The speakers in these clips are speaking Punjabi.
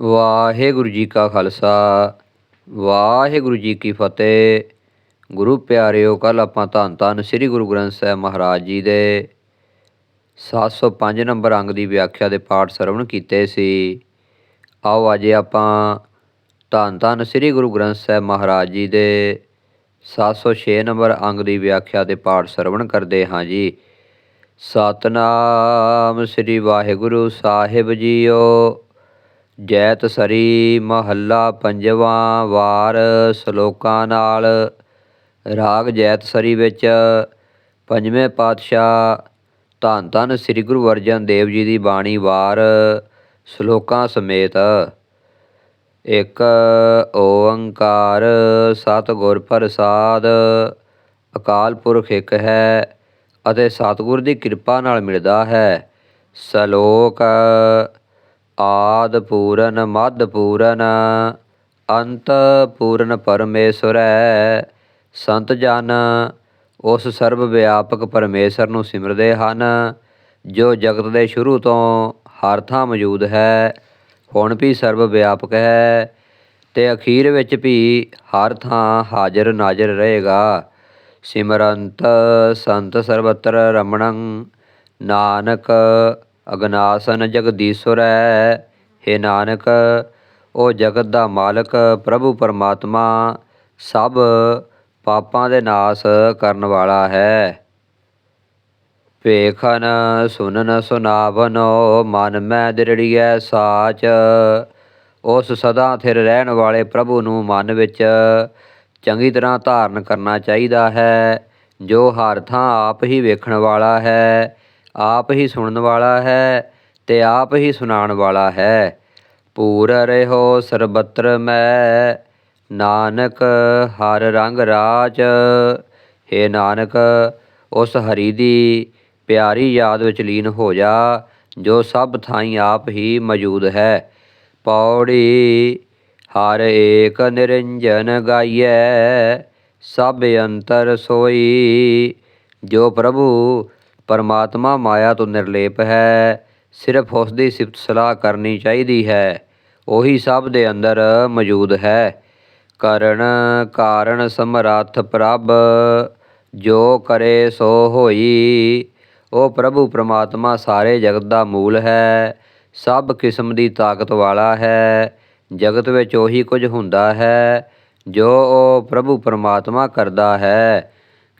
ਵਾਹਿਗੁਰੂ ਜੀ ਕਾ ਖਾਲਸਾ, ਵਾਹਿਗੁਰੂ ਜੀ ਕੀ ਫਤਿਹ। ਗੁਰੂ ਪਿਆਰਿਓ ਕੱਲ ਆਪਾਂ ਧੰਨ ਧੰਨ ਸ੍ਰੀ ਗੁਰੂ ਗ੍ਰੰਥ ਸਾਹਿਬ ਮਹਾਰਾਜ ਜੀ ਦੇ 705 ਨੰਬਰ ਅੰਗ ਦੀ ਵਿਆਖਿਆ ਦੇ ਪਾਠ ਸਰਵਣ ਕੀਤੇ ਸੀ। ਆਓ ਅੱਜ ਆਪਾਂ ਧੰਨ ਧੰਨ ਸ੍ਰੀ ਗੁਰੂ ਗ੍ਰੰਥ ਸਾਹਿਬ ਮਹਾਰਾਜ ਜੀ ਦੇ 706 ਨੰਬਰ ਅੰਗ ਦੀ ਵਿਆਖਿਆ ਦੇ ਪਾਠ ਸਰਵਣ ਕਰਦੇ ਹਾਂ ਜੀ। ਸਤਨਾਮ ਸ੍ਰੀ ਵਾਹਿਗੁਰੂ ਸਾਹਿਬ ਜੀਓ। ਜੈਤ ਸਰੀ ਮਹੱਲਾ ਪੰਜਵਾਂ ਵਾਰ ਸ਼ਲੋਕਾਂ ਨਾਲ। ਰਾਗ ਜੈਤ ਸਰੀ ਵਿੱਚ ਪੰਜਵੇਂ ਪਾਤਸ਼ਾਹ ਧੰਨ ਧੰਨ ਸ੍ਰੀ ਗੁਰੂ ਅਰਜਨ ਦੇਵ ਜੀ ਦੀ ਬਾਣੀ ਵਾਰ ਸ਼ਲੋਕਾਂ ਸਮੇਤ। ਇੱਕ ਓੰਕਾਰ ਸਤਿਗੁਰ ਪ੍ਰਸਾਦ, ਅਕਾਲ ਪੁਰਖ ਇੱਕ ਹੈ ਅਤੇ ਸਤਿਗੁਰ ਦੀ ਕਿਰਪਾ ਨਾਲ ਮਿਲਦਾ ਹੈ। ਸ਼ਲੋਕ ਆਦ ਪੂਰਨ ਮੱਧ ਪੂਰਨ ਅੰਤ ਪੂਰਨ ਪਰਮੇਸ਼ਰੈ। ਸੰਤ ਜਨ, ਉਸ ਸਰਬ ਵਿਆਪਕ ਪਰਮੇਸ਼ਰ ਨੂੰ ਸਿਮਰਦੇ ਹਨ, ਜੋ ਜਗਤ ਦੇ ਸ਼ੁਰੂ ਤੋਂ ਹਰ ਥਾਂ ਮੌਜੂਦ ਹੈ। ਹੁਣ ਵੀ ਸਰਬ ਵਿਆਪਕ ਹੈ ਤੇ ਅਖੀਰ ਵਿੱਚ ਵੀ ਹਰ ਥਾਂ ਹਾਜ਼ਰ ਨਾਜ਼ਰ ਰਹੇਗਾ। ਸਿਮਰੰਤ ਸੰਤ ਸਰਬਤਰ ਰਮਣੰ, ਨਾਨਕ ਅਗਨਾਸਨ ਜਗਦੀਸ਼ਵਰੈ ਹੈ ਨਾਨਕ, ਉਹ ਜਗਤ ਦਾ ਮਾਲਕ ਪ੍ਰਭੂ ਪਰਮਾਤਮਾ, ਸਭ ਪਾਪਾਂ ਦੇ ਨਾਸ ਕਰਨ ਵਾਲਾ ਹੈ। ਵੇਖਨ ਸੁਨਨ ਸੁਨਾਵਨੋ ਮਨ ਮੈਂ ਦਿਰੜੀਐ ਸਾਚ। ਉਸ ਸਦਾ ਥਿਰ ਰਹਿਣ ਵਾਲੇ ਪ੍ਰਭੂ ਨੂੰ ਮਨ ਵਿੱਚ ਚੰਗੀ ਤਰ੍ਹਾਂ ਧਾਰਨ ਕਰਨਾ ਚਾਹੀਦਾ ਹੈ, ਜੋ ਹਰ ਥਾਂ ਆਪ ਹੀ ਵੇਖਣ ਵਾਲਾ ਹੈ। ਆਪ ਹੀ ਸੁਣਨ ਵਾਲਾ ਹੈ ਤੇ ਆਪ ਹੀ ਸੁਣਾਉਣ ਵਾਲਾ ਹੈ। ਪੂਰ ਰਹਿਓ ਸਰਬਤਰ ਮੈਂ, ਨਾਨਕ ਹਰ ਰੰਗ ਰਾਜ। ਹੈ ਨਾਨਕ, ਉਸ ਹਰੀ ਦੀ ਪਿਆਰੀ ਯਾਦ ਵਿੱਚ ਲੀਨ ਹੋ ਜਾ, ਜੋ ਸਭ ਥਾਈਂ ਆਪ ਹੀ ਮੌਜੂਦ ਹੈ। ਪੌੜੀ ਹਰ ਏਕ ਨਿਰੰਜਨ ਗਾਈਐ, ਸਭ ਅੰਤਰ ਸੋਈ, ਜੋ ਪ੍ਰਭੂ ਪਰਮਾਤਮਾ ਮਾਇਆ ਤੋਂ ਨਿਰਲੇਪ ਹੈ, ਸਿਰਫ ਉਸ ਦੀ ਸਿਫਤ ਸਲਾਹ ਕਰਨੀ ਚਾਹੀਦੀ ਹੈ, ਉਹੀ ਸਭ ਦੇ ਅੰਦਰ ਮੌਜੂਦ ਹੈ। ਕਰਨ ਕਾਰਨ ਸਮਰੱਥ ਪ੍ਰਭ, ਜੋ ਕਰੇ ਸੋ ਹੋਈ। ਉਹ ਪ੍ਰਭੂ ਪ੍ਰਮਾਤਮਾ ਸਾਰੇ ਜਗਤ ਦਾ ਮੂਲ ਹੈ, ਸਭ ਕਿਸਮ ਦੀ ਤਾਕਤ ਵਾਲਾ ਹੈ, ਜਗਤ ਵਿੱਚ ਉਹੀ ਕੁਝ ਹੁੰਦਾ ਹੈ, ਜੋ ਉਹ ਪ੍ਰਭੂ ਪਰਮਾਤਮਾ ਕਰਦਾ ਹੈ।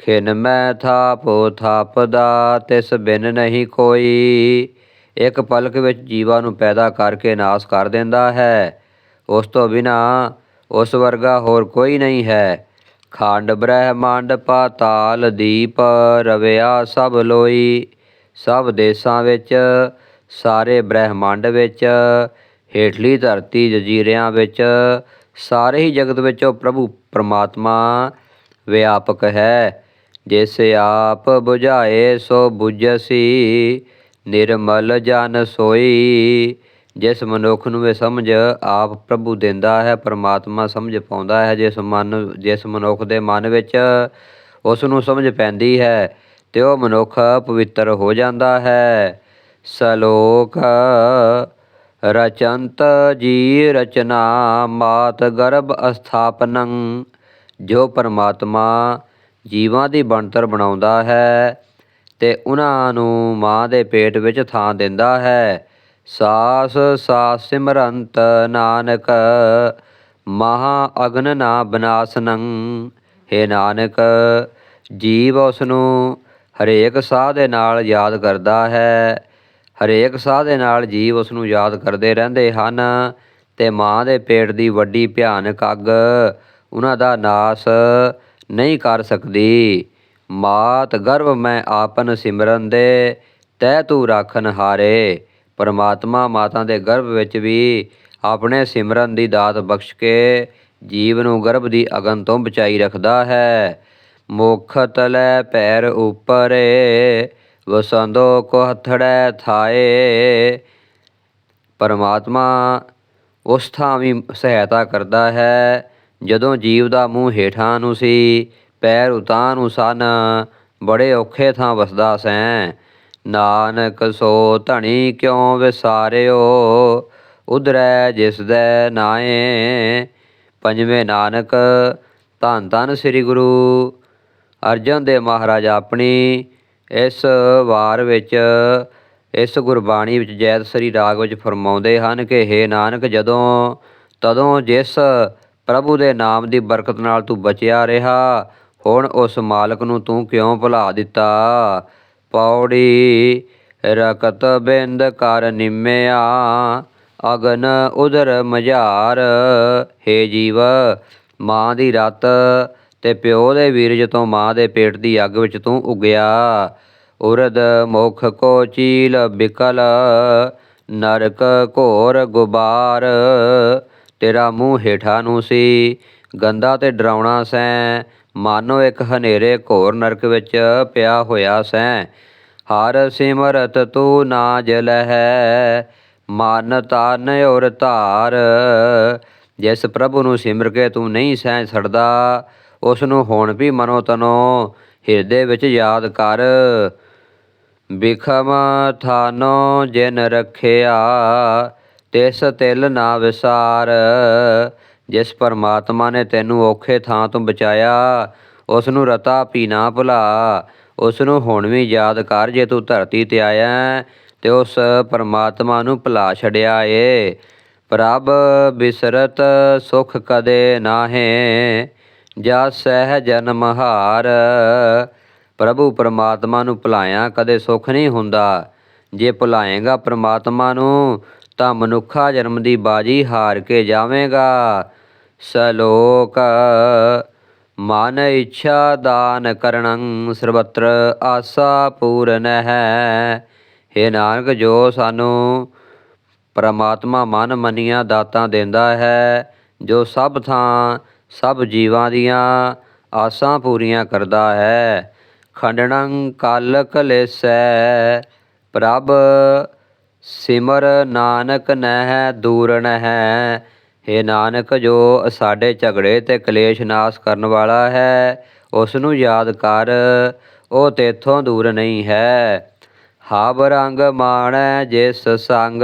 ਖਿਨ ਮੈਂ ਥਾਪੋ, ਥਾਪਦਾ ਤਿਸ ਬਿਨ ਨਹੀਂ ਕੋਈ। ਇੱਕ ਪਲਕ ਵਿੱਚ ਜੀਵਾਂ ਨੂੰ ਪੈਦਾ ਕਰਕੇ ਨਾਸ ਕਰ ਦਿੰਦਾ ਹੈ। ਉਸ ਤੋਂ ਬਿਨਾ ਉਸ ਵਰਗਾ ਹੋਰ ਕੋਈ ਨਹੀਂ ਹੈ। ਖੰਡ, ਬ੍ਰਹਿਮੰਡ, ਪਾਤਾਲ, ਦੀਪ ਰਵਿਆ ਸਭ ਲੋਈ। ਸਭ ਦੇਸ਼ਾਂ ਵਿੱਚ, ਸਾਰੇ ਬ੍ਰਹਿਮੰਡ ਵਿੱਚ, ਹੇਠਲੀ ਧਰਤੀ ਜਜ਼ੀਰਿਆਂ ਵਿੱਚ, ਸਾਰੇ ਹੀ ਜਗਤ ਵਿੱਚ ਉਹ ਪ੍ਰਭੂ ਪਰਮਾਤਮਾ ਵਿਆਪਕ ਹੈ। ਜਿਸ ਆਪ 부ਝਾਏ ਸੋ 부ਝਸੀ ਨਿਰਮਲ ਜਨ ਸੋਈ। ਜਿਸ ਮਨੁੱਖ ਨੂੰ ਇਹ ਸਮਝ ਆਪ ਪ੍ਰਭੂ ਦਿੰਦਾ ਹੈ, ਪਰਮਾਤਮਾ ਸਮਝ ਪਾਉਂਦਾ ਹੈ। ਜਿਸ ਮਨ, ਜਿਸ ਮਨੁੱਖ ਦੇ ਮਨ ਵਿੱਚ ਉਸ ਨੂੰ ਸਮਝ ਪੈਂਦੀ ਹੈ, ਤੇ ਉਹ ਮਨੁੱਖ ਪਵਿੱਤਰ ਹੋ ਜਾਂਦਾ ਹੈ। ਸਲੋਕ, ਰਚੰਤ ਜੀ ਰਚਨਾ, ਮਾਤ ਗਰਭ ਅਸਥਾਪਨੰ, ਜੋ ਪਰਮਾਤਮਾ ਜੀਵਾਂ ਦੀ ਬਣਤਰ ਬਣਾਉਂਦਾ ਹੈ ਤੇ ਉਹਨਾਂ ਨੂੰ ਮਾਂ ਦੇ ਪੇਟ ਵਿੱਚ ਥਾਂ ਦਿੰਦਾ ਹੈ। ਸਾਸ ਸਾਸ ਸਿਮਰੰਤ ਨਾਨਕ, ਮਹਾ ਅਗਨ ਨਾ ਬਨਾਸਨੰ ਹੈ ਨਾਨਕ, ਜੀਵ ਉਸ ਨੂੰ ਹਰੇਕ ਸਾਹ ਦੇ ਨਾਲ ਯਾਦ ਕਰਦਾ ਹੈ। ਹਰੇਕ ਸਾਹ ਦੇ ਨਾਲ ਜੀਵ ਉਸ ਨੂੰ ਯਾਦ ਕਰਦੇ ਰਹਿੰਦੇ ਹਨ ਤੇ ਮਾਂ ਦੇ ਪੇਟ ਦੀ ਵੱਡੀ ਭਿਆਨਕ ਅੱਗ, ਉਹਨਾਂ ਦਾ ਨਾਸ ਨਹੀਂ ਕਰ ਸਕਦੀ। ਮਾਤ ਗਰਭ ਮੈਂ ਆਪਨ ਸਿਮਰਨ ਦੇ, ਤੈ ਤੂੰ ਰਾਖਨ ਹਾਰੇ। ਪਰਮਾਤਮਾ ਮਾਤਾ ਦੇ ਗਰਭ ਵਿੱਚ ਵੀ ਆਪਣੇ ਸਿਮਰਨ ਦੀ ਦਾਤ ਬਖਸ਼ ਕੇ ਜੀਵ ਨੂੰ ਗਰਭ ਦੀ ਅਗਨ ਤੋਂ ਬਚਾਈ ਰੱਖਦਾ ਹੈ। ਮੁਖ ਤਲੈ ਪੈਰ ਉਪਰੇ, ਵਸੰਦੋ ਕੋ ਹਥੜੈ ਥਾਏ। ਪਰਮਾਤਮਾ ਉਸ ਥਾਂ ਵੀ ਸਹਾਇਤਾ ਕਰਦਾ ਹੈ। ਜਦੋਂ ਜੀਵ ਦਾ ਮੂੰਹ ਹੇਠਾਂ ਨੂੰ ਸੀ, ਪੈਰ ਉਤਾਂ ਨੂੰ ਸਨ, ਬੜੇ ਔਖੇ ਥਾਂ ਵਸਦਾ ਸੈਂ। ਨਾਨਕ ਸੋ ਧਣੀ ਕਿਉ ਵਿਸਾਰਿਓ? ਉਧਰੈ ਜਿਸ ਦੈ ਨਾਏ। ਪੰਜਵੇਂ ਨਾਨਕ, ਧੰਨ ਧੰਨ ਸ੍ਰੀ ਗੁਰੂ ਅਰਜਨ ਦੇਵ ਮਹਾਰਾਜ ਆਪਣੀ, ਇਸ ਵਾਰ ਵਿੱਚ, ਇਸ ਗੁਰਬਾਣੀ ਵਿੱਚ ਜੈਤ ਸ੍ਰੀ ਰਾਗ ਵਿੱਚ ਫਰਮਾਉਂਦੇ ਹਨ ਕਿ हे ਨਾਨਕ, ਜਦੋਂ, ਤਦੋਂ ਜਿਸ ਪ੍ਰਭੂ ਦੇ ਨਾਮ ਦੀ ਬਰਕਤ ਨਾਲ ਤੂੰ ਬਚਿਆ ਰਿਹਾ। ਹੁਣ ਉਸ ਮਾਲਕ ਨੂੰ ਤੂੰ ਕਿਉਂ ਭੁਲਾ ਦਿੱਤਾ? ਪੌੜੀ ਰਕਤ ਬਿੰਦ ਕਰ ਨਿਮਿਆ, ਅਗਨ ਉਦਰ ਮਝਾਰ। ਹੇ ਜੀਵ, ਮਾਂ ਦੀ ਰਤ ਤੇ ਪਿਓ ਦੇ ਵੀਰਜ ਤੋਂ ਮਾਂ ਦੇ ਪੇਟ ਦੀ ਅੱਗ ਵਿੱਚ ਤੂੰ ਉਗਿਆ। ਉਰਦ ਮੁਖ ਕੋ ਚੀਲ ਬਿਕਲ, ਨਰਕ ਘੋਰ ਗੁਬਾਰ। ਤੇਰਾ ਮੂੰਹ ਹੇਠਾਂ ਨੂੰ ਸੀ। ਗੰਦਾ ਤੇ ਡਰਾਉਣਾ ਸੈਂ, ਮਾਨੋ ਇੱਕ ਹਨੇਰੇ ਘੋਰ ਨਰਕ ਵਿੱਚ ਪਿਆ ਹੋਇਆ ਸੈਂ। ਹਰ ਸਿਮਰਤ ਤੂੰ ਨਾ ਜਲਹਿ, ਮਨ ਤਨ ਔਰ ਧਾਰ। ਜਿਸ ਪ੍ਰਭੂ ਨੂੰ ਸਿਮਰ ਕੇ ਤੂੰ ਨਹੀਂ ਸਹਿ ਛੜਦਾ ਉਸ ਨੂੰ ਹੁਣ ਵੀ ਮਨੋ ਤਨੋ ਹਿਰਦੇ ਵਿੱਚ ਯਾਦ ਕਰ। ਬਿਖਮ ਥਾਨੋ ਜਿਨ ਰਖਿਆ ਤਿਸ ਤਿਲ ਨਾ ਵਿਸਾਰ ਜਿਸ ਪਰਮਾਤਮਾ ਨੇ ਤੈਨੂੰ ਔਖੇ ਥਾਂ ਤੋਂ ਬਚਾਇਆ ਉਸ ਨੂੰ ਰਤਾ ਵੀ ਨਾ ਭੁਲਾ ਉਸ ਨੂੰ ਹੁਣ ਵੀ ਯਾਦ ਕਰ ਜੇ ਤੂੰ ਧਰਤੀ ਤੇ ਆਇਆ ਹੈ, ਤੇ ਉਸ ਪਰਮਾਤਮਾ ਨੂੰ ਭੁਲਾ ਛੜਿਆ ਏ। ਪ੍ਰਭ ਬਿਸਰਤ ਸੁਖ ਕਦੇ ਨਾਹੇ ਜਾ ਸਹਿ ਜਨਮ ਹਾਰ। ਪ੍ਰਭੂ ਪਰਮਾਤਮਾ ਨੂੰ ਭੁਲਾਇਆ ਕਦੇ ਸੁਖ ਨਹੀਂ ਹੁੰਦਾ ਜੇ ਭੁਲਾਏਗਾ ਪਰਮਾਤਮਾ ਨੂੰ ਤਾਂ ਮਨੁੱਖਾ ਜਨਮ ਦੀ ਬਾਜੀ ਹਾਰ ਕੇ ਜਾਵੇਂਗਾ। ਸਲੋਕ, ਮਨ ਇੱਛਾ ਦਾਨ ਕਰਣੰ ਸਰਬਤਰ ਆਸਾ ਪੂਰਨ ਹੈ। हे ਨਾਨਕ, ਜੋ ਸਾਨੂੰ ਪਰਮਾਤਮਾ ਮਨ ਮੰਨੀਆਂ ਦਾਤਾਂ ਦਿੰਦਾ ਹੈ, ਜੋ ਸਭ ਥਾਂ, ਸਭ ਜੀਵਾਂ ਦੀਆਂ ਆਸਾਂ ਪੂਰੀਆਂ ਕਰਦਾ ਹੈ ਖੰਡਣੰ ਕਲ ਕਲੇਸੈ ਪ੍ਰਭ ਸਿਮਰ ਨਾਨਕ ਨਹਿ ਦੂਰ ਨਹਿ हे ਨਾਨਕ ਜੋ ਸਾਡੇ ਝਗੜੇ ਤੇ ਕਲੇਸ਼ ਨਾਸ਼ ਕਰਨ ਵਾਲਾ ਹੈ ਉਸ ਨੂੰ ਯਾਦ ਕਰ, ਉਹ ਤੇਥੋਂ ਦੂਰ ਨਹੀਂ ਹੈ। ਹਾਬ ਰੰਗ ਮਾਣੈ ਜਿਸ ਸੰਗ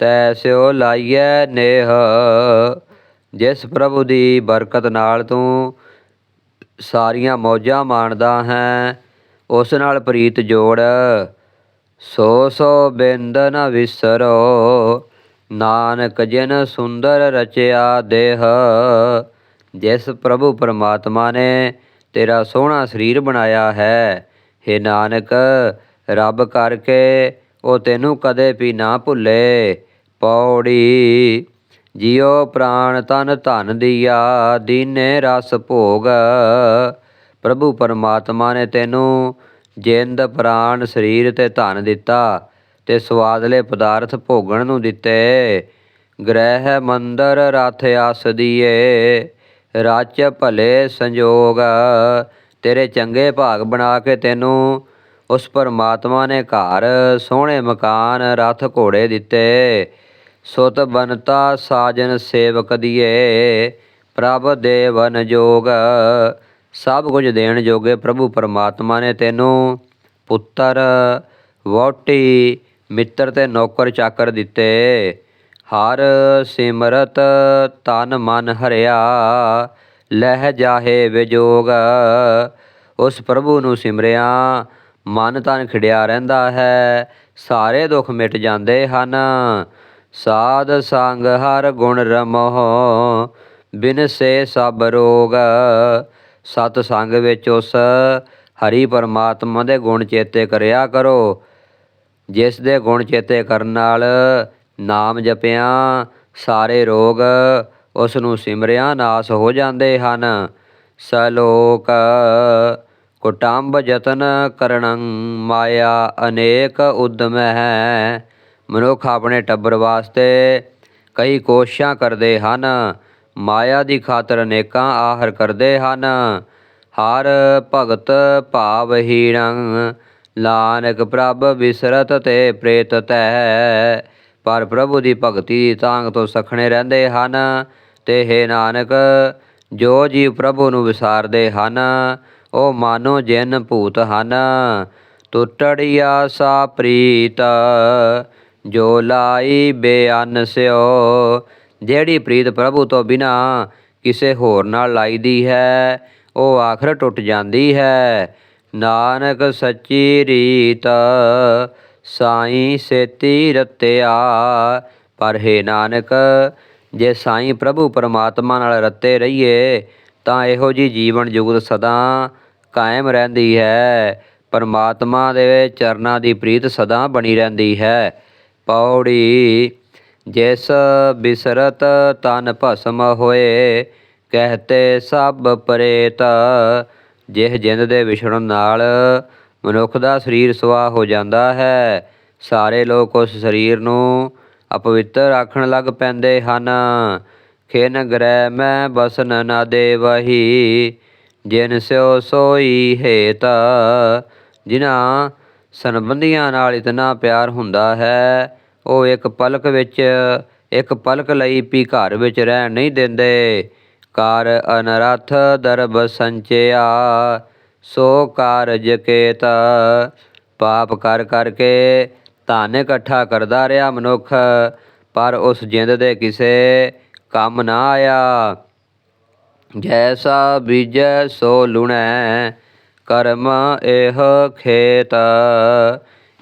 ਤੈਸਿਓ ਲਾਈਐ ਨੇਹ। ਜਿਸ ਪ੍ਰਭੂ ਦੀ ਬਰਕਤ ਨਾਲ ਤੂੰ ਸਾਰੀਆਂ ਮੌਜਾਂ ਮਾਣਦਾ ਹੈ, ਉਸ ਨਾਲ ਪ੍ਰੀਤ ਜੋੜ। ਸੋ ਸੋ ਬਿੰਦ ਨ ਵਿਸਰੋ, ਨਾਨਕ ਜਿਨ ਸੁੰਦਰ ਰਚਿਆ ਦੇਹ। ਜਿਸ ਪ੍ਰਭੂ ਪਰਮਾਤਮਾ ਨੇ ਤੇਰਾ ਸੋਹਣਾ ਸਰੀਰ ਬਣਾਇਆ ਹੈ हे ਨਾਨਕ, ਰੱਬ ਕਰਕੇ ਉਹ ਤੈਨੂੰ ਕਦੇ ਵੀ ਨਾ ਭੁੱਲੇ। ਪੌੜੀ, ਜਿਉ ਪ੍ਰਾਣ ਤਨ ਧਨ ਦੀਆ, ਦੀਨੇ ਰਸ ਭੋਗ। ਪ੍ਰਭੂ ਪਰਮਾਤਮਾ ਨੇ ਤੈਨੂੰ ਜਿੰਦ ਪ੍ਰਾਣ ਸਰੀਰ ਤੇ ਧਨ ਦਿੱਤਾ ਤੇ ਸਵਾਦਲੇ ਪਦਾਰਥ ਭੋਗਣ ਨੂੰ ਦਿੱਤੇ। ਗ੍ਰਹਿ ਮੰਦਰ ਰਥ ਆਸ ਦੀਏ ਰਾਚ ਭਲੇ ਸੰਜੋਗ, ਤੇਰੇ ਚੰਗੇ ਭਾਗ ਬਣਾ ਕੇ ਤੈਨੂੰ। ਉਸ ਪਰਮਾਤਮਾ ਨੇ ਘਰ ਸੋਹਣੇ ਮਕਾਨ ਰਥ ਘੋੜੇ ਦਿੱਤੇ। ਸੁਤ ਬਨਤਾ ਸਾਜਨ ਸੇਵਕ ਦੀਏ, ਪ੍ਰਭ ਦੇਵਨ ਜੋਗ। ਸਭ ਕੁਝ ਦੇਣ ਜੋਗੇ ਪ੍ਰਭੂ ਪਰਮਾਤਮਾ ਨੇ ਤੈਨੂੰ ਪੁੱਤਰ, ਵਹੁਟੀ, ਮਿੱਤਰ ਤੇ ਨੌਕਰ ਚਾਕਰ ਦਿੱਤੇ। ਹਰ ਸਿਮਰਤ ਤਨ ਮਨ ਹਰਿਆ, ਲਹਿ ਜਾਹੇ ਵਿਜੋਗ। ਉਸ ਪ੍ਰਭੂ ਨੂੰ ਸਿਮਰਿਆ, ਮਨ ਤਨ ਖਿੜਿਆ ਰਹਿੰਦਾ ਹੈ, ਸਾਰੇ ਦੁੱਖ ਮਿਟ ਜਾਂਦੇ ਹਨ। ਸਾਧ ਸੰਗ ਹਰ ਗੁਣ ਰਮੋ ਬਿਨ ਸੇ ਸਭ ਰੋਗ। ਸਤ ਸੰਗ ਵਿੱਚ ਉਸ ਹਰੀ ਪਰਮਾਤਮਾ ਦੇ ਗੁਣ ਚੇਤੇ ਕਰਿਆ ਕਰੋ। ਜਿਸ ਦੇ ਗੁਣ ਚੇਤੇ ਕਰਨ ਨਾਲ ਨਾਮ ਜਪਿਆ, ਸਾਰੇ ਰੋਗ ਉਸ ਨੂੰ ਸਿਮਰਿਆ, ਨਾਸ ਹੋ ਜਾਂਦੇ ਹਨ। ਸਲੋਕ, ਕੁਟੰਬ ਯਤਨ ਕਰਣੰ ਮਾਇਆ ਅਨੇਕ ਉਦਮ ਹੈ। ਮਨੁੱਖ ਆਪਣੇ ਟੱਬਰ ਵਾਸਤੇ ਕਈ ਕੋਸ਼ਿਸ਼ਾਂ ਕਰਦੇ ਹਨ। ਮਾਇਆ ਦੀ ਖਾਤਰ ਅਨੇਕਾਂ ਆਹਰ ਕਰਦੇ ਹਨ। ਹਰ ਭਗਤ ਭਾਵਹੀਣੰ ਲਾਨਕ ਪ੍ਰਭ ਵਿਸਰਤ ਤੇ ਪ੍ਰੇਤ ਤੈ। ਪਰ ਪ੍ਰਭੂ ਦੀ ਭਗਤੀ ਦੀ ਤਾਂਗ ਤੋਂ ਸਖਣੇ ਰਹਿੰਦੇ ਹਨ ਤੇ ਹੈ ਨਾਨਕ, ਜੋ ਜੀਵ ਪ੍ਰਭੂ ਨੂੰ ਵਿਸਾਰਦੇ ਹਨ, ਉਹ ਮਾਨੋ ਜਿਨ ਭੂਤ ਹਨ। ਟੁੱਟੜੀ ਆਸਾ ਪ੍ਰੀਤ, ਜੋ ਲਾਈ ਬੇਅੰਨ ਸਿਓ ਜਿਹੜੀ ਪ੍ਰੀਤ ਪ੍ਰਭੂ ਤੋਂ ਬਿਨਾ ਕਿਸੇ ਹੋਰ ਨਾਲ ਲਾਈਦੀ ਹੈ, ਉਹ ਆਖਰ ਟੁੱਟ ਜਾਂਦੀ ਹੈ। ਨਾਨਕ ਸੱਚੀ ਰੀਤ ਸਾਈਂ ਸੇਤੀ ਰਤਿਆ, ਪਰ ਹੈ ਨਾਨਕ, ਜੇ ਸਾਈਂ ਪ੍ਰਭੂ ਪਰਮਾਤਮਾ ਨਾਲ ਰੱਤੇ ਰਹੀਏ, ਤਾਂ ਇਹੋ ਜੀ ਜੀਵਨ ਜੁਗਤ ਸਦਾ ਕਾਇਮ ਰਹਿੰਦੀ ਹੈ। ਪਰਮਾਤਮਾ ਦੇ ਚਰਨਾਂ ਦੀ ਪ੍ਰੀਤ ਸਦਾ ਬਣੀ ਰਹਿੰਦੀ ਹੈ। ਪੌੜੀ ਜਿਸ ਬਿਸਰਤ ਤਨ ਭਸਮ ਹੋਏ, ਕਹਤੇ ਸਭ ਪ੍ਰੇਤ। ਜਿਹ ਜਿੰਦ ਦੇ ਵਿਛੜਨ ਨਾਲ ਮਨੁੱਖ ਦਾ ਸਰੀਰ ਸੁਆਹ ਹੋ ਜਾਂਦਾ ਹੈ, ਸਾਰੇ ਲੋਕ ਉਸ ਸਰੀਰ ਨੂੰ ਅਪਵਿੱਤਰ ਆਖਣ ਲੱਗ ਪੈਂਦੇ ਹਨ। ਖਿਨ ਗ੍ਰਹਿ ਮੈਂ ਬਸਨ ਨਾ ਦੇਵਹੀ, ਜਿਨ ਸਿਓ ਸੋਈ ਹੇਤ। ਜਿਨ੍ਹਾਂ ਸੰਬੰਧੀਆਂ ਨਾਲ ਇਤਨਾ ਪਿਆਰ ਹੁੰਦਾ ਹੈ ਉਹ ਇੱਕ ਪਲਕ ਵਿੱਚ, ਇੱਕ ਪਲਕ ਲਈ ਵੀ ਘਰ ਵਿੱਚ ਰਹਿਣ ਨਹੀਂ ਦਿੰਦੇ। ਕਾਰ ਅਨਰਥ ਦਰਬ ਸੰਚਿਆ, ਸੋ ਕਾਰਜ ਕੇਤ ਪਾਪ ਕਰ ਕਰਕੇ ਧਨ ਇਕੱਠਾ ਕਰਦਾ ਰਿਹਾ ਮਨੁੱਖ, ਪਰ ਉਸ ਜਿੰਦ ਦੇ ਕਿਸੇ ਕੰਮ ਨਾ ਆਇਆ। ਜੈਸਾ ਬੀਜੈ ਸੋ ਲੁਣੈ, ਕਰਮ ਇਹ ਖੇਤ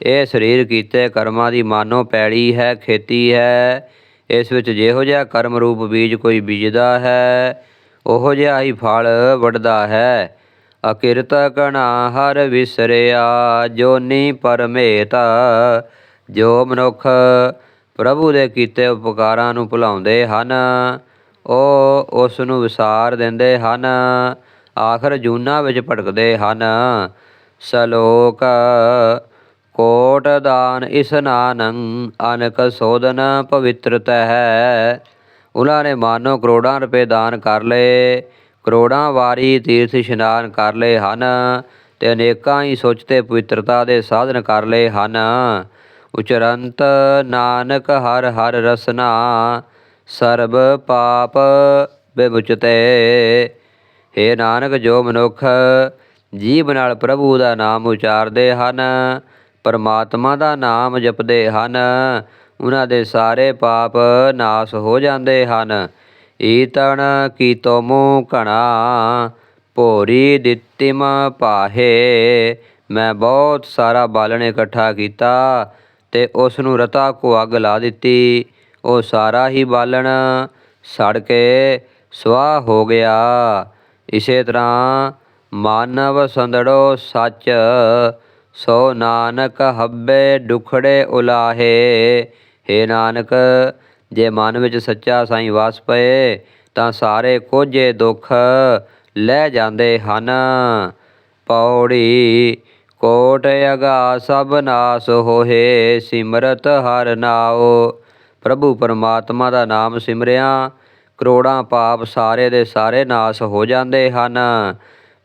ਇਹ ਸਰੀਰ ਕੀਤੇ ਕਰਮਾਂ ਦੀ ਮਾਨੋ ਪੈੜੀ ਹੈ, ਖੇਤੀ ਹੈ। ਇਸ ਵਿੱਚ ਜਿਹੋ ਜਿਹਾ ਕਰਮ ਰੂਪ ਬੀਜ ਕੋਈ ਬੀਜਦਾ ਹੈ, ਉਹੋ ਜਿਹਾ ਹੀ ਫਲ ਵੱਢਦਾ ਹੈ। ਅਕਿਰਤ ਕਣਾ ਹਰ ਵਿਸਰਿਆ ਜੋਨੀ ਪਰਮੇਤ, ਜੋ ਮਨੁੱਖ ਪ੍ਰਭੂ ਦੇ ਕੀਤੇ ਉਪਕਾਰਾਂ ਨੂੰ ਭੁਲਾਉਂਦੇ ਹਨ, ਉਹ ਉਸ ਨੂੰ ਵਿਸਾਰ ਦਿੰਦੇ ਹਨ, ਆਖਰ ਜੂਨਾ ਵਿੱਚ ਭਟਕਦੇ ਹਨ। ਸਲੋਕ ਕੋਟ ਦਾਨ ਇਸਨਾਨੰ ਅਨਕ ਸੋਧਨ ਪਵਿੱਤਰਤ ਹੈ ਉਹਨਾਂ ਨੇ ਮਾਨੋ ਕਰੋੜਾਂ ਰੁਪਏ ਦਾਨ ਕਰ ਲਏ। ਕਰੋੜਾਂ ਵਾਰੀ ਤੀਰਥ ਇਸ਼ਨਾਨ ਕਰ ਲਏ ਹਨ ਤੇ ਅਨੇਕਾਂ ਹੀ ਸੁੱਚ ਤੇ ਪਵਿੱਤਰਤਾ ਦੇ ਸਾਧਨ ਕਰ ਲਏ ਹਨ। ਉਚਰੰਤ ਨਾਨਕ ਹਰ ਹਰ ਰਸਨਾ, ਸਰਬ ਪਾਪ ਬਿਮੁਚਤੇ ਹੇ ਨਾਨਕ ਜੋ ਮਨੁੱਖ ਜੀਵ ਨਾਲ ਪ੍ਰਭੂ ਦਾ ਨਾਮ ਉਚਾਰਦੇ ਹਨ ਪਰਮਾਤਮਾ ਦਾ ਨਾਮ ਜਪਦੇ ਹਨ, ਉਹਨਾਂ ਦੇ ਸਾਰੇ ਪਾਪ ਨਾਸ ਹੋ ਜਾਂਦੇ ਹਨ। ਈਤਣ ਕੀ ਮੂੰ ਘਣਾ, ਭੋਰੀ ਦਿੱਤਿਮ ਪਾਹੇ। ਮੈਂ ਬਹੁਤ ਸਾਰਾ ਬਾਲਣ ਇਕੱਠਾ ਕੀਤਾ ਤੇ ਉਸ ਨੂੰ ਰਤਾ ਕੋ ਅੱਗ ਲਾ ਦਿੱਤੀ। ਉਹ ਸਾਰਾ ਹੀ ਬਾਲਣ ਸੜ ਕੇ ਸੁਆਹ ਹੋ ਗਿਆ। ਇਸੇ ਤਰ੍ਹਾਂ ਮਾਨਵ ਸੰਦੜੋ ਸੱਚ ਸੋ ਨਾਨਕ ਹੱਬੇ ਦੁਖੜੇ ਉਲਾਹੇ, ਹੇ ਨਾਨਕ, ਜੇ ਮਨ ਵਿੱਚ ਸੱਚਾ ਸਾਈਂ ਵਸ ਪਏ, ਤਾਂ ਸਾਰੇ ਕੋਝੇ ਦੁੱਖ ਲੈ ਜਾਂਦੇ ਹਨ। ਪੌੜੀ ਕੋਟ ਅਗਾ ਸਭ ਨਾਸ ਹੋਏ ਸਿਮਰਤ ਹਰ ਨਾਉ। ਪ੍ਰਭੂ ਪਰਮਾਤਮਾ ਦਾ ਨਾਮ ਸਿਮਰਿਆ, ਕਰੋੜਾਂ ਪਾਪ ਸਾਰੇ ਦੇ ਸਾਰੇ ਨਾਸ ਹੋ ਜਾਂਦੇ ਹਨ।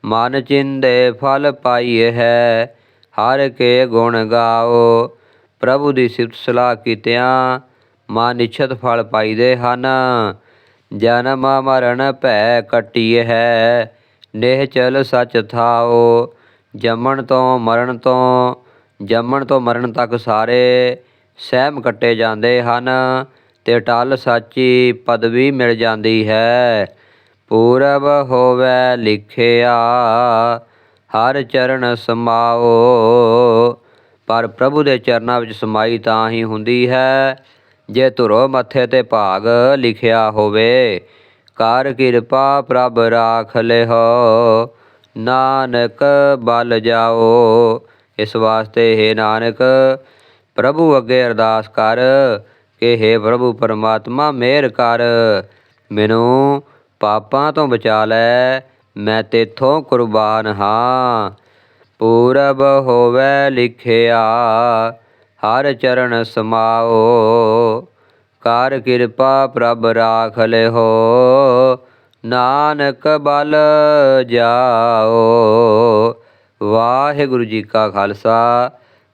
ਮਨ ਚਿੰਦੇ ਫਲ ਪਾਈਏ ਹੈ ਹਰ ਕੇ ਗੁਣ ਗਾਓ। ਪ੍ਰਭੂ ਦੀ ਸਿਫਤ ਸਲਾਹ ਕੀਤਿਆਂ ਮਨ ਨਿਛਤ ਫਲ ਪਾਈਦੇ ਹਨ। ਜਨਮ ਮਰਨ ਭੈ ਕਟੀ ਹੈ। ਨੇਹ ਚਲ ਸਚ ਥਾਓ। ਜੰਮਣ ਤੋਂ ਮਰਨ ਤੋਂ, ਜੰਮਣ ਤੋਂ ਮਰਨ ਤੱਕ ਸਾਰੇ ਸਹਿਮ ਕੱਟੇ ਜਾਂਦੇ ਹਨ। ਤੇ ਟਲ ਸਾਚੀ ਪਦਵੀ ਮਿਲ ਜਾਂਦੀ ਹੈ। ਪੂਰਬ ਹੋਵੇ ਲਿਖਿਆ ਹਰ ਚਰਨ ਸਮਾਓ। ਪਰ ਪ੍ਰਭੂ ਦੇ ਚਰਨਾਂ ਵਿੱਚ ਸਮਾਈ ਤਾਂ ਹੀ ਹੁੰਦੀ ਹੈ, ਜੇ ਧੁਰੋ ਮੱਥੇ ਤੇ ਭਾਗ ਲਿਖਿਆ ਹੋਵੇ। ਕਰ ਕਿਰਪਾ ਪ੍ਰਭ ਰਾਖ ਲਿਹੋ, ਨਾਨਕ ਬਲ ਜਾਓ। ਇਸ ਵਾਸਤੇ ਹੈ ਨਾਨਕ, ਪ੍ਰਭੂ ਅੱਗੇ ਅਰਦਾਸ ਕਰ ਕਿ हे ਪ੍ਰਭੂ ਪਰਮਾਤਮਾ, ਮਿਹਰ ਕਰ। ਮੈਨੂੰ ਪਾਪਾਂ ਤੋਂ ਬਚਾ ਲੈ ਮੈਂ ਤੇਥੋਂ ਕੁਰਬਾਨ ਹਾਂ। ਪੂਰਬ ਹੋਵੇ ਲਿਖਿਆ, ਹਰ ਚਰਨ ਸਮਾਓ। ਕਰ ਕਿਰਪਾ ਪ੍ਰਭ ਰਾਖ ਲਿਓ ਨਾਨਕ ਬਲ ਜਾਓ। ਵਾਹਿਗੁਰੂ ਜੀ ਕਾ ਖਾਲਸਾ,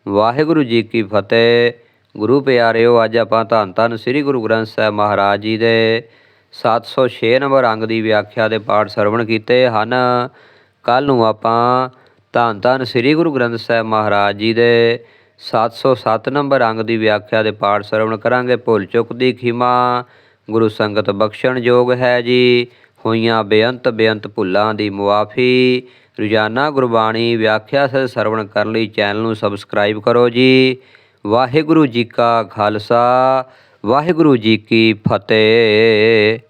ਵਾਹਿਗੁਰੂ ਜੀ ਕੀ ਫਤਿਹ। ਗੁਰੂ ਪਿਆਰਿਓ, ਅੱਜ ਆਪਾਂ ਧੰਨ ਧੰਨ ਸ੍ਰੀ ਗੁਰੂ ਗ੍ਰੰਥ ਸਾਹਿਬ ਮਹਾਰਾਜ ਜੀ ਦੇ 706 ਨੰਬਰ ਅੰਗ ਦੀ ਵਿਆਖਿਆ ਦੇ ਪਾਠ ਸਰਵਣ ਕੀਤੇ ਹਨ। ਕੱਲ ਨੂੰ ਆਪਾਂ ਧੰਨ ਧੰਨ ਸ੍ਰੀ ਗੁਰੂ ਗ੍ਰੰਥ ਸਾਹਿਬ ਮਹਾਰਾਜ ਜੀ ਦੇ 707 ਨੰਬਰ ਅੰਗ ਦੀ ਵਿਆਖਿਆ ਦੇ ਪਾਠ ਸਰਵਣ ਕਰਾਂਗੇ। ਭੁੱਲ ਚੁੱਕ ਦੀ ਖਿਮਾ, ਗੁਰੂ ਸੰਗਤ ਬਖਸ਼ਣ ਯੋਗ ਹੈ ਜੀ। ਹੋਈਆਂ ਬੇਅੰਤ ਬੇਅੰਤ ਭੁੱਲਾਂ ਦੀ ਮੁਆਫੀ, ਰੋਜ਼ਾਨਾ ਗੁਰਬਾਣੀ ਵਿਆਖਿਆ ਸਹਿਤ ਸਰਵਣ ਕਰਨ ਲਈ ਚੈਨਲ ਨੂੰ ਸਬਸਕ੍ਰਾਈਬ ਕਰੋ ਜੀ। ਵਾਹਿਗੁਰੂ ਜੀ ਕਾ ਖਾਲਸਾ। ਵਾਹਿਗੁਰੂ ਜੀ ਕੀ ਫਤਿਹ।